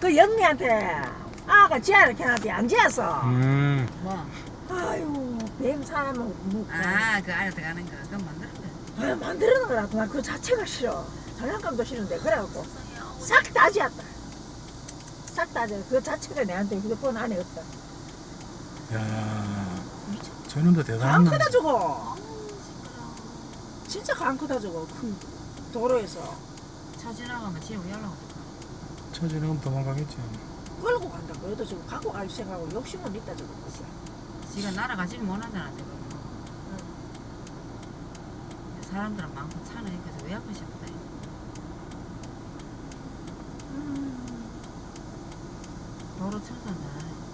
그 영미한테 아가 지하를 걔한테 안 지었어. 음. 뭐? 아유 뱀 사람은 뭐, 아, 그 안에 들어가는 거. 그건 만들었대. 아, 만들어는 거라 난그 자체가 싫어. 장난감도 싫은데 그래갖고 싹 다 지었다. 싹 다 지어. 그 자체가 내한테 휴대폰 안에 없다. 야. 저놈도 대단한 강 놈. 크다 저거. 진짜 강 크다 저거. 큰 도로에서 차 지나가면 지금 연락 올까? 처지는 도망가겠지. 끌고 간다. 그래도 저거 갖고 갈 생각하고 욕심은 있다 저거. 지가 날아가지를 못하잖아, 지금. 사람들은 많고 차는 여기까지 왜 앞에 싶다. 도로 청소는